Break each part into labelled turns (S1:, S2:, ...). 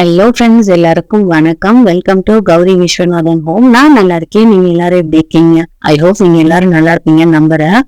S1: Hello friends எல்லாருக்கும் வணக்கம். Welcome to Gowri Viswanathan home நான் நல்லா இருக்கேன். நீங்க எல்லாரும் எப்படி இருக்கீங்க? ஐ ஹோப் நீங்க எல்லாரும் நல்லா இருப்பீங்க நம்புறேன்.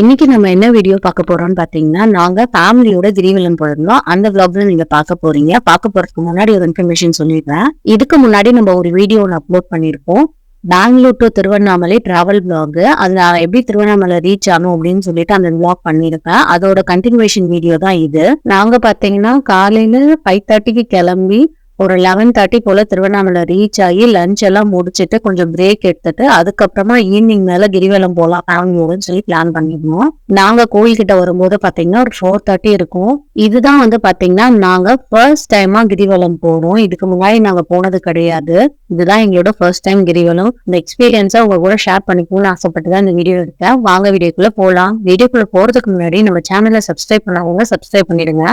S1: இன்னைக்கு நம்ம என்ன வீடியோ பார்க்க போறோம்னு பாத்தீங்கன்னா நாங்க ஃபேமிலியோட கிரிவலம் போயிருந்தோம். அந்த விளாக்ல நீங்க பார்க்க போறீங்க. பார்க்க போறதுக்கு முன்னாடி ஒரு இன்ஃபர்மேஷன் சொல்லிடுறேன். இதுக்கு முன்னாடி நம்ம ஒரு வீடியோ அப்லோட் பண்ணியிருப்போம். Bangalore to Tiruvannamalai travel vlog அது நான் எப்படி திருவண்ணாமலை ரீச் ஆகணும் அப்படின்னு சொல்லிட்டு அந்த பிளாக் பண்ணியிருப்பேன் அதோட கண்டினியூவேஷன் வீடியோ தான் இது. நாங்க பாத்தீங்கன்னா காலையில ஃபைவ் தேர்ட்டிக்கு கிளம்பி ஒரு லெவன் தேர்ட்டி போல திருவண்ணாமலை ரீச் ஆகி லஞ்ச் எல்லாம் முடிச்சுட்டு கொஞ்சம் பிரேக் எடுத்துட்டு அதுக்கப்புறமா ஈவினிங் மேல கிரிவலம் போலாம். ஃபேமிலியோடன்னு சொல்லி பிளான் பண்ணிருந்தோம். நாங்க கோயில்கிட்ட வரும்போது பாத்தீங்கன்னா ஒரு ஃபோர் தேர்ட்டி இருக்கும். இதுதான் வந்து பாத்தீங்கன்னா நாங்க ஃபர்ஸ்ட் டைமா கிரிவலம் போறோம் இதுக்கு முன்னாடி நாங்க போனது கிடையாது. இதுதான் எங்களோட ஃபர்ஸ்ட் டைம் கிரிவலம். இந்த எக்ஸ்பீரியன்ஸை உங்க கூட ஷேர் பண்ணிக்கணும்னு ஆசைப்பட்டு தான் இந்த வீடியோ எடுத்தேன். வாங்க வீடியோக்குள்ள போலாம். வீடியோக்குள்ள போறதுக்கு முன்னாடி நம்ம சேனலை சப்ஸ்கிரைப் பண்ணவங்க சப்ஸ்கிரைப் பண்ணிடுங்க.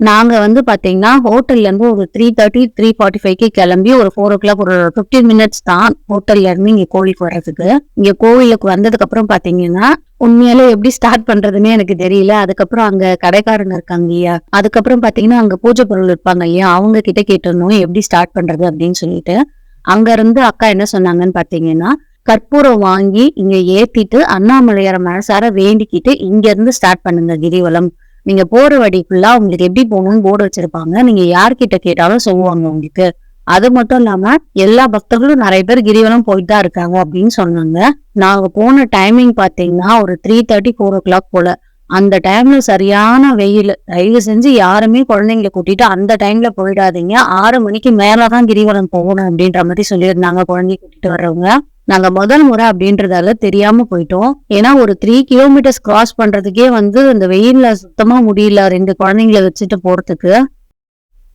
S1: நாங்கள் வந்து பார்த்தீங்கன்னா ஹோட்டல்லேருந்து ஒரு த்ரீ தேர்ட்டி த்ரீ ஃபார்ட்டி ஃபைவ்க்கு கிளம்பி ஒரு ஃபோர் ஓ கிளாக் ஒரு ஃபிஃப்டீன் மினிட்ஸ் தான் ஹோட்டல்லேருந்து இங்கே கோவிலுக்கு வர்றதுக்கு. இங்கே கோவிலுக்கு வந்ததுக்கப்புறம் பார்த்தீங்கன்னா உண்மையாலே எப்படி ஸ்டார்ட் பண்றதுன்னே எனக்கு தெரியல. அதுக்கப்புறம் அங்க கடைக்காரங்க இருக்காங்க இல்லையா? அதுக்கப்புறம் பாத்தீங்கன்னா அங்க பூஜை பொருள் இருப்பாங்க இல்லையா? அவங்க கிட்ட கேட்டிருந்தோம் எப்படி ஸ்டார்ட் பண்றது அப்படின்னு சொல்லிட்டு. அங்க இருந்து அக்கா என்ன சொன்னாங்கன்னு பாத்தீங்கன்னா கற்பூரம் வாங்கி இங்க ஏத்திட்டு அண்ணாமலையார மனசார வேண்டிக்கிட்டு இங்க இருந்து ஸ்டார்ட் பண்ணுங்க கிரிவலம். நீங்க போற வழிக்குள்ள உங்களுக்கு எப்படி போகணும்னு போர்டு வச்சிருப்பாங்க. நீங்க யார்கிட்ட கேட்டாலும் சொல்லுவாங்க உங்களுக்கு. அது மட்டும் இல்லாம எல்லா பக்தர்களும் நிறைய பேர் கிரிவலம் போயிட்டு தான் இருக்காங்க அப்படின்னு சொன்னாங்க. நாங்க போன டைமிங் பாத்தீங்கன்னா ஒரு three thirty four o'clock போல. அந்த டைம்ல சரியான வெயில். தயவு செஞ்சு யாருமே குழந்தைங்களை கூட்டிட்டு அந்த டைம்ல போயிடாதீங்க. ஆறு மணிக்கு மேலதான் கிரிவலம் போகணும் அப்படின்ற மாதிரி சொல்லியிருந்தாங்க குழந்தைய கூட்டிட்டு வர்றவங்க. நாங்க முதல் முறை அப்படின்றதால தெரியாம போயிட்டோம். ஏன்னா ஒரு த்ரீ கிலோமீட்டர்ஸ் கிராஸ் பண்றதுக்கே வந்து இந்த வெயில்ல சுத்தமா முடியல ரெண்டு குழந்தைங்களை வச்சுட்டு போறதுக்கு.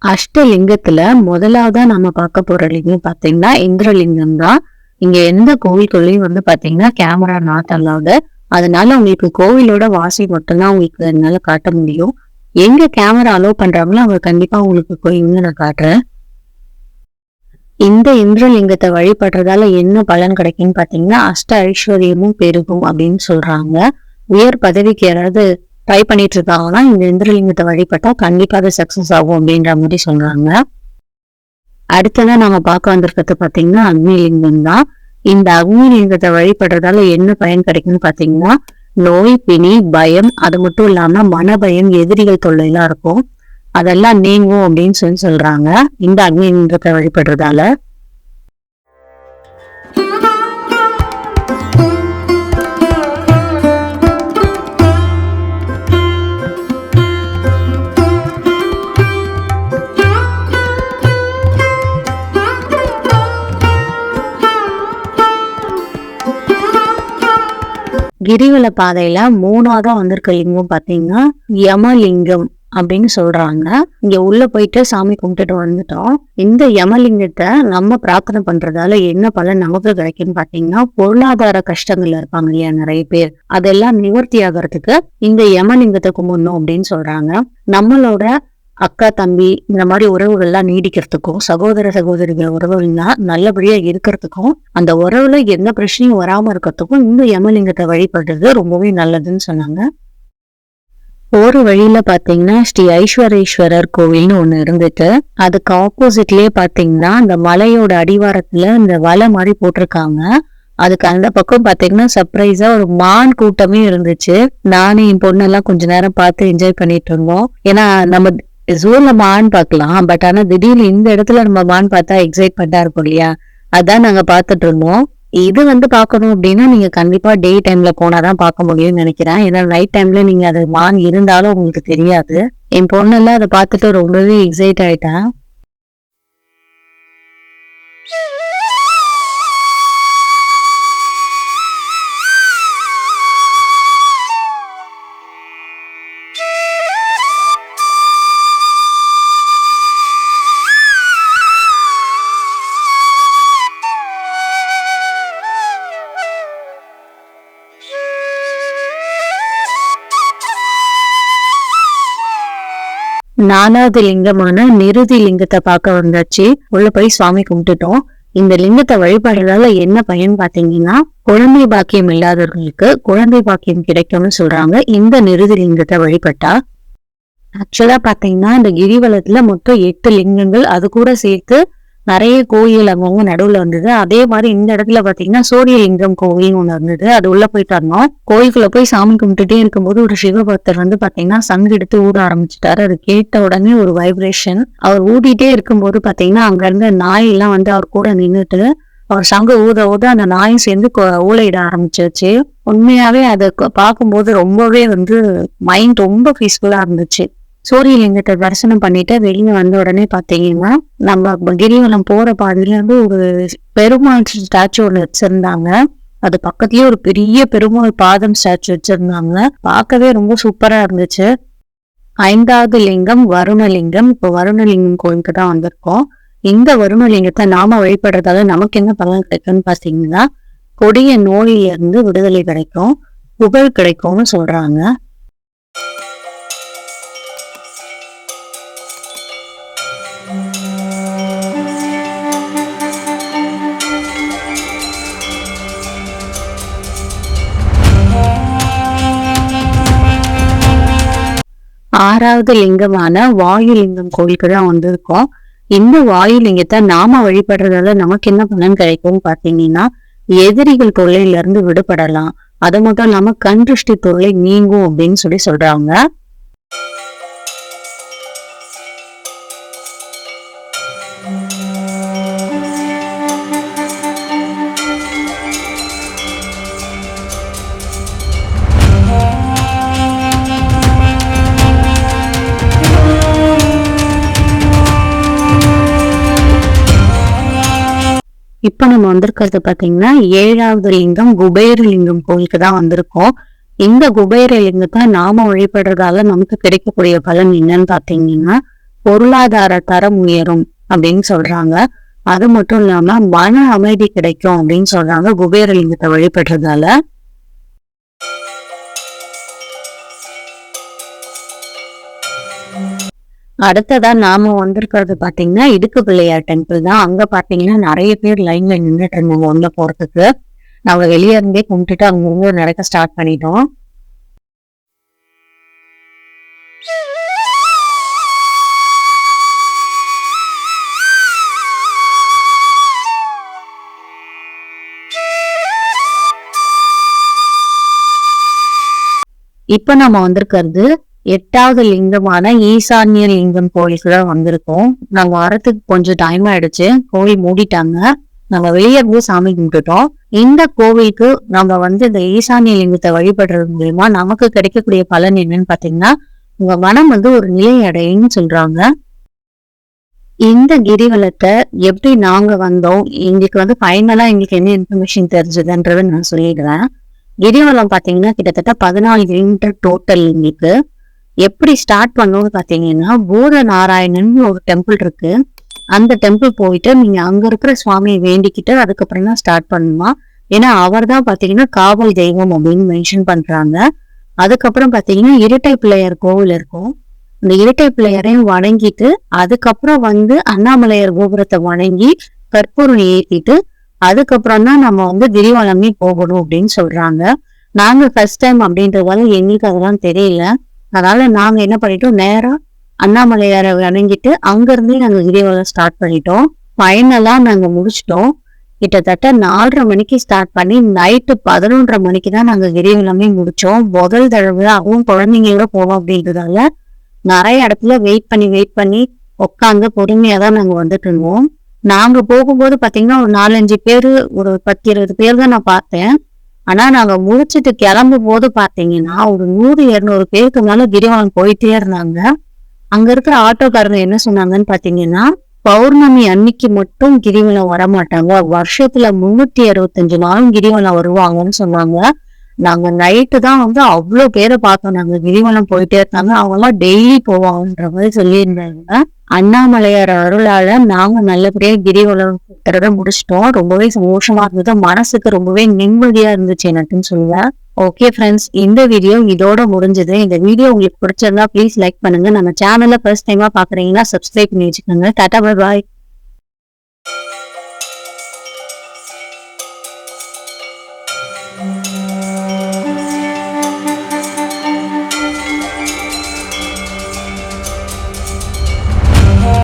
S1: அஷ்டலிங்கத்துல முதலாவதா நம்ம பார்க்க போற லிங்கம் பாத்தீங்கன்னா இந்திரலிங்கம் தான். இங்க எந்த கோவில்களையும் வந்து பாத்தீங்கன்னா கேமரா நாட் அலவுடு அதனால உங்களுக்கு கோவிலோட வாசி மட்டும்தான் உங்களுக்கு என்னால காட்ட முடியும். எங்க கேமரா அலோவ் பண்றாங்களோ அவங்க கண்டிப்பா உங்களுக்கு கோயில்னு நான் காட்டுறேன். இந்த இந்திரலிங்கத்தை வழிபடுறதால என்ன பலன் கிடைக்கும்னு பாத்தீங்கன்னா அஷ்ட ஐஸ்வர்யமும் பெருகும் அப்படின்னு சொல்றாங்க. உயர் பதவிக்கு யாராவது ட்ரை பண்ணிட்டு இருக்காங்கன்னா இந்த இந்திரலிங்கத்தை வழிபட்டா கண்டிப்பா அது சக்சஸ் ஆகும் அப்படின்ற மாதிரி சொல்றாங்க. அடுத்ததா நம்ம பார்க்க வந்திருக்கிறது பாத்தீங்கன்னா அக்னிலிங்கம் தான். இந்த அக்னிலிங்கத்தை வழிபடுறதால என்ன பயன் கிடைக்கும்னு பாத்தீங்கன்னா நோய் பிணி பயம் அது மட்டும் இல்லாம மனபயம் எதிரிகள் தொல்லையெல்லாம் இருக்கும். அதெல்லாம் நீங்கும் அப்படின்னு சொல்லி சொல்றாங்க. இந்த அக்னிலிங்கத்தை வழிபடுறதால. கிரிவல பாதையில மூணாவதா வந்திருக்க லிங்கம் பாத்தீங்கன்னா யமலிங்கம். அப்படின்னு சொல்றாங்க. இங்க உள்ள போயிட்டு சாமி கும்பிட்டுட்டு வந்துட்டோம். இந்த யமலிங்கத்தை நம்ம பிரார்த்தனை பண்றதால என்ன பலன் நமக்கு கிடைக்கும்னு பாத்தீங்கன்னா பொருளாதார கஷ்டங்கள்ல இருப்பாங்க இல்லையா நிறைய பேர். அதெல்லாம் நிவர்த்தி ஆகிறதுக்கு இந்த யமலிங்கத்தை கும்பிடணும் அப்படின்னு சொல்றாங்க. நம்மளோட அக்கா தம்பி இந்த மாதிரி உறவுகள்லாம் நீடிக்கிறதுக்கும் சகோதர சகோதரிகள் உறவுகள்லாம் நல்லபடியா இருக்கிறதுக்கும் அந்த உறவுல எந்த பிரச்சனையும் வராம இருக்கிறதுக்கும் இந்த யமலிங்கத்தை வழிபடுறது ரொம்பவே நல்லதுன்னு சொன்னாங்க. போற வழியில பாத்தீங்கன்னா ஸ்ரீ ஐஸ்வரேஸ்வரர் கோவில்னு ஒண்ணு இருந்துட்டு அதுக்கு ஆப்போசிட்லயே பாத்தீங்கன்னா அந்த மலையோட அடிவாரத்துல இந்த வலை மாதிரி போட்டிருக்காங்க. அதுக்கு அந்த பக்கம் பாத்தீங்கன்னா சர்ப்ரைஸா ஒரு மான் கூட்டமே இருந்துச்சு. நானும் என் பொண்ணெல்லாம் கொஞ்ச நேரம் பார்த்து என்ஜாய் பண்ணிட்டு இருந்தோம். ஏன்னா நம்ம ஜூல மான் பார்க்கலாம். பட் ஆனா திடீர்னு இந்த இடத்துல நம்ம மான் பார்த்தா எக்ஸைட்மெண்டா இருக்கும் இல்லையா? அதான் நாங்க பார்த்துட்டு இருந்தோம். இது வந்து பார்க்கணும் அப்படின்னா நீங்க கண்டிப்பா டே டைம்ல போனாதான் பார்க்க முடியும்னு நினைக்கிறேன். ஏன்னா நைட் டைம்ல நீங்க அது மான் இருந்தாலும் உங்களுக்கு தெரியாது. என் பொண்ணெல்லாம் அதை பார்த்துட்டு ரொம்பவே எக்ஸைட் ஆயிட்டேன் நாலாவது லிங்கமான நிருதி லிங்கத்தை பார்க்க வந்தாச்சு. உள்ள போய் சுவாமி கும்பிட்டுட்டோம். இந்த லிங்கத்தை வழிபாடுறதால என்ன பயன் பாத்தீங்கன்னா குழந்தை பாக்கியம் இல்லாதவர்களுக்கு குழந்தை பாக்கியம் கிடைக்கும்னு சொல்றாங்க. இந்த நிருதி லிங்கத்தை வழிபட்டா. ஆக்சுவலா பாத்தீங்கன்னா இந்த கிரிவலத்துல மொத்தம் எட்டு லிங்கங்கள் அது கூட சேர்த்து நிறைய கோயில் அங்கங்க நடுவுல இருந்தது அதே மாதிரி இந்த இடத்துல பாத்தீங்கன்னா சூரியலிங்கம் கோவில் ஒண்ணு இருந்தது. அது உள்ள போயிட்டு இருந்தோம் கோயிலுக்குள்ள போய் சாமி கும்பிட்டுட்டே இருக்கும்போது ஒரு சிவபக்தர் வந்து பாத்தீங்கன்னா சங்கு எடுத்து ஊட ஆரம்பிச்சிட்டாரு. அது கேட்ட உடனே ஒரு வைப்ரேஷன் அவர் ஊடிட்டே இருக்கும்போது பாத்தீங்கன்னா அங்க இருந்த நாய் எல்லாம் வந்து அவர் கூட நின்றுட்டு அவர் சங்கு ஊத ஊத அந்த நாயும் சேர்ந்து ஊழையிட ஆரம்பிச்சிருச்சு. உண்மையாவே அதை பார்க்கும்போது ரொம்பவே வந்து மைண்ட் ரொம்ப பீஸ்ஃபுல்லா இருந்துச்சு. சூரியலிங்கத்தை தரிசனம் பண்ணிட்டு வெளியே வந்த உடனே பார்த்தீங்கன்னா நம்ம கிரிவலம் போற பாதையில இருந்து ஒரு பெருமாள் ஸ்டாச்சு ஒன்று வச்சிருந்தாங்க. அது பக்கத்துலயே ஒரு பெரிய பெருமாள் பாதம் ஸ்டாச்சு வச்சிருந்தாங்க. பார்க்கவே ரொம்ப சூப்பரா இருந்துச்சு. ஐந்தாவது லிங்கம் வருணலிங்கம். இப்போ வருணலிங்கம் கோயிலுக்கு தான் வந்திருக்கோம். இந்த வருணலிங்கத்தை நாம வழிபடுறதால நமக்கு என்ன பலன் கிடைக்கும்னு பார்த்தீங்கன்னா கொடிய நோயிலிருந்து விடுதலை கிடைக்கும் புகழ் கிடைக்கும்னு சொல்றாங்க. ஆறாவது லிங்கமான வாயுலிங்கம் கோயிலுக்கு தான் வந்திருக்கோம். இந்த வாயுலிங்கத்தை நாம வழிபடுறதால நமக்கு என்ன பலன் கிடைக்கும் பாத்தீங்கன்னா எதிரிகள் தொல்லையில இருந்து விடுபடலாம். அது மட்டும் இல்லாம கண் திருஷ்டி தொல்லை நீங்கும் அப்படின்னு சொல்லி சொல்றாங்க. இப்ப நம்ம வந்திருக்கிறது பாத்தீங்கன்னா ஏழாவது லிங்கம் குபேர லிங்கம் கோயிலுக்கு தான் வந்திருக்கோம். இந்த குபேர லிங்கத்தை நாம வழிபடுறதால நமக்கு கிடைக்கக்கூடிய பலன் என்னன்னு பாத்தீங்கன்னா பொருளாதார தரம் உயரும் அப்படின்னு சொல்றாங்க. அது மட்டும் இல்லாம மன அமைதி கிடைக்கும் அப்படின்னு சொல்றாங்க குபேர லிங்கத்தை வழிபடுறதால. அடுத்ததா நாம வந்திருக்கிறது பாத்தீங்கன்னா இடுக்கு பிள்ளையார் டெம்பிள் தான். அங்க பாத்தீங்கன்னா நிறைய பேர் லைன்ல நின்றுட்டு இருந்தாங்க உள்ள போறதுக்கு. நாங்க வெளியே இருந்தே கும்பிட்டுட்டு அங்க நடக்க ஸ்டார்ட் பண்ணிட்டோம். இப்ப நம்ம வந்திருக்கிறது எட்டாவது லிங்கமான ஈசான்ய லிங்கம் கோயிலுக்கு தான் வந்திருக்கோம். நாங்க வரத்துக்கு கொஞ்சம் டைம் ஆயிடுச்சு. கோவில் மூடிட்டாங்க. நாங்க வெளியே போய் சாமி கும்பிட்டுட்டோம். இந்த கோவிலுக்கு நம்ம வந்து இந்த ஈசான்ய லிங்கத்தை வழிபடுறது மூலியமா நமக்கு கிடைக்கக்கூடிய பலன் என்னன்னு பாத்தீங்கன்னா உங்க மனம் வந்து ஒரு நிலை அடையும் சொல்றாங்க. இந்த கிரிவலத்தை எப்படி நாங்க வந்தோம் எங்களுக்கு வந்து ஃபைனலா எங்களுக்கு என்ன இன்ஃபர்மேஷன் தெரிஞ்சதுன்றதை நான் சொல்லிடுறேன். கிரிவலம் பாத்தீங்கன்னா கிட்டத்தட்ட பதினாலு கிலோமீட்டர் டோட்டல் எங்களுக்கு. எப்படி ஸ்டார்ட் பண்ணோம்னு பார்த்தீங்கன்னா பூத நாராயணன் ஒரு டெம்பிள் இருக்கு. அந்த டெம்பிள் போயிட்டு நீங்க அங்க இருக்கிற சுவாமியை வேண்டிக்கிட்டு அதுக்கப்புறம் தான் ஸ்டார்ட் பண்ணணுமா ஏன்னா அவர் தான் பாத்தீங்கன்னா காவல் தெய்வம் அப்படின்னு மென்ஷன் பண்றாங்க. அதுக்கப்புறம் பாத்தீங்கன்னா இரட்டை பிள்ளையார் கோவில் இருக்கும். இந்த இரட்டை பிள்ளையாரையும் வணங்கிட்டு அதுக்கப்புறம் வந்து அண்ணாமலையார் கோபுரத்தை வணங்கி கற்பூரம் ஏற்றிட்டு அதுக்கப்புறம் தான் நம்ம வந்து கிரிவலமே போகணும் அப்படின்னு சொல்றாங்க. நாங்க ஃபர்ஸ்ட் டைம் அப்படின்றதால எங்களுக்கு அதெல்லாம் தெரியல. அதனால நாங்க என்ன பண்ணிட்டோம் நேரா அண்ணாமலையாரை அணைஞ்சிட்டு அங்கிருந்து நாங்க கிரிவலம் ஸ்டார்ட் பண்ணிட்டோம். ஃபைனலா நாங்க முடிச்சிட்டோம். கிட்டத்தட்ட நாலரை மணிக்கு ஸ்டார்ட் பண்ணி நைட்டு பதினொன்றரை மணிக்கு தான் நாங்க கிரிவலமே முடிச்சோம். முதல் தடவை அதுவும் குழந்தைங்களோட போவோம் அப்படின்றதால நிறைய இடத்துல வெயிட் பண்ணி வெயிட் பண்ணி உட்காந்து பொறுமையா தான் நாங்க வந்துட்டு இருந்தோம். நாங்க போகும்போது பாத்தீங்கன்னா ஒரு நாலஞ்சு பேரு ஒரு பத்து இருபது பேர் தான் நான் பார்த்தேன். ஆனா நாங்க முடிச்சிட்டு கிளம்பும் போது பாத்தீங்கன்னா ஒரு நூறு இருநூறு பேருக்கு மேல கிரிவலம் போயிட்டே இருந்தாங்க. அங்க இருக்கிற ஆட்டோக்காரங்க என்ன சொன்னாங்கன்னு பாத்தீங்கன்னா பௌர்ணமி அன்னைக்கு மட்டும் கிரிவலம் வர மாட்டாங்க வருஷத்துல முன்னூத்தி அறுபத்தஞ்சு நாளும் கிரிவலம் வருவாங்கன்னு சொன்னாங்க. நாங்க நைட்டு தான் வந்து அவ்வளவு பேரை பார்த்தோம். நாங்க கிரிவலம் போயிட்டே இருந்தாங்க அவங்க எல்லாம் டெய்லி போவாங்கன்ற மாதிரி சொல்லியிருந்தாங்க. அண்ணாமலையார் அருளால நாங்க நல்லபடியா கிரிவலம் சுத்துறத முடிச்சிட்டோம். ரொம்பவே சந்தோஷமா இருந்தது. மனசுக்கு ரொம்பவே நிம்மதியா இருந்துச்சு எனக்குன்னு சொல்லுவேன் ஓகே ஃப்ரெண்ட்ஸ் இந்த வீடியோ இதோட முடிஞ்சது. இந்த வீடியோ உங்களுக்கு பிடிச்சிருந்தா ப்ளீஸ் லைக் பண்ணுங்க. நம்ம சேனல்ல ஃபர்ஸ்ட் டைமா பாக்குறீங்கன்னா சப்ஸ்கிரைப் பண்ணி வச்சுக்கோங்க. Tata bye bye